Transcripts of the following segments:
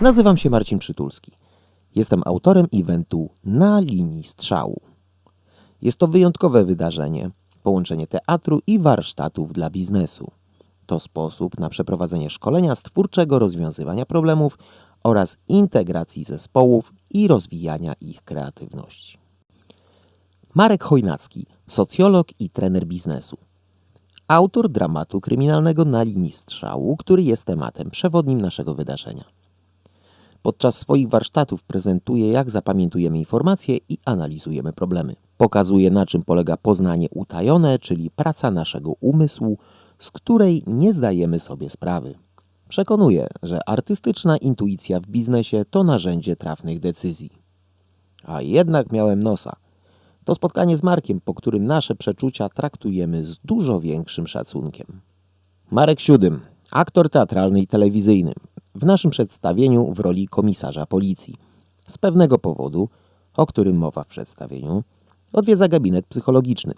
Nazywam się Marcin Przytulski. Jestem autorem eventu Na linii strzału. Jest to wyjątkowe wydarzenie, połączenie teatru i warsztatów dla biznesu. To sposób na przeprowadzenie szkolenia z twórczego rozwiązywania problemów oraz integracji zespołów i rozwijania ich kreatywności. Marek Chojnacki, socjolog i trener biznesu. Autor dramatu kryminalnego na linii strzału, który jest tematem przewodnim naszego wydarzenia. Podczas swoich warsztatów prezentuje, jak zapamiętujemy informacje i analizujemy problemy. Pokazuje, na czym polega poznanie utajone, czyli praca naszego umysłu, z której nie zdajemy sobie sprawy. Przekonuje, że artystyczna intuicja w biznesie to narzędzie trafnych decyzji. A jednak miałem nosa. To spotkanie z Markiem, po którym nasze przeczucia traktujemy z dużo większym szacunkiem. Marek Siódym, aktor teatralny i telewizyjny, w naszym przedstawieniu w roli komisarza policji. Z pewnego powodu, o którym mowa w przedstawieniu, odwiedza gabinet psychologiczny.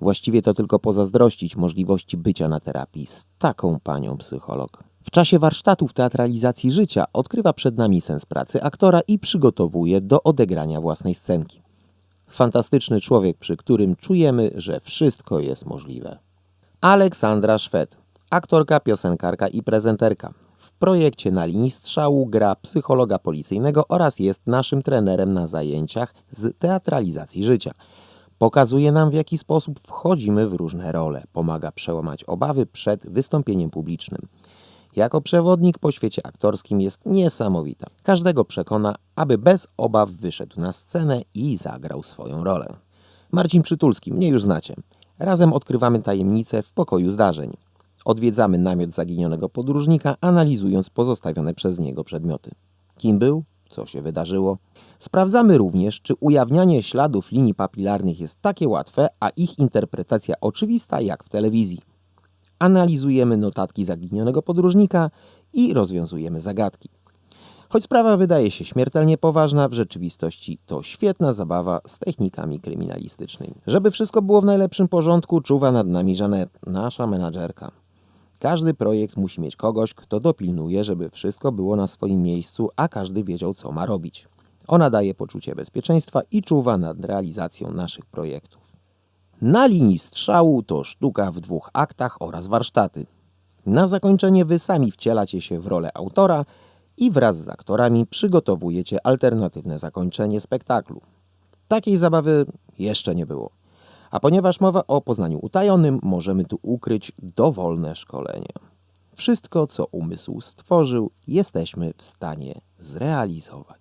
Właściwie to tylko pozazdrościć możliwości bycia na terapii z taką panią psycholog. W czasie warsztatów teatralizacji życia odkrywa przed nami sens pracy aktora i przygotowuje do odegrania własnej scenki. Fantastyczny człowiek, przy którym czujemy, że wszystko jest możliwe. Aleksandra Szwed, aktorka, piosenkarka i prezenterka. Projekcie na linii strzału gra psychologa policyjnego oraz jest naszym trenerem na zajęciach z teatralizacji życia. Pokazuje nam, w jaki sposób wchodzimy w różne role. Pomaga przełamać obawy przed wystąpieniem publicznym. Jako przewodnik po świecie aktorskim jest niesamowita. Każdego przekona, aby bez obaw wyszedł na scenę i zagrał swoją rolę. Marcin Przytulski, mnie już znacie. Razem odkrywamy tajemnice w pokoju zdarzeń. Odwiedzamy namiot zaginionego podróżnika, analizując pozostawione przez niego przedmioty. Kim był? Co się wydarzyło? Sprawdzamy również, czy ujawnianie śladów linii papilarnych jest takie łatwe, a ich interpretacja oczywista jak w telewizji. Analizujemy notatki zaginionego podróżnika i rozwiązujemy zagadki. Choć sprawa wydaje się śmiertelnie poważna, w rzeczywistości to świetna zabawa z technikami kryminalistycznymi. Żeby wszystko było w najlepszym porządku, czuwa nad nami Żanet, nasza menadżerka. Każdy projekt musi mieć kogoś, kto dopilnuje, żeby wszystko było na swoim miejscu, a każdy wiedział, co ma robić. Ona daje poczucie bezpieczeństwa i czuwa nad realizacją naszych projektów. Na linii strzału to sztuka w dwóch aktach oraz warsztaty. Na zakończenie wy sami wcielacie się w rolę autora i wraz z aktorami przygotowujecie alternatywne zakończenie spektaklu. Takiej zabawy jeszcze nie było. A ponieważ mowa o poznaniu utajonym, możemy tu ukryć dowolne szkolenie. Wszystko, co umysł stworzył, jesteśmy w stanie zrealizować.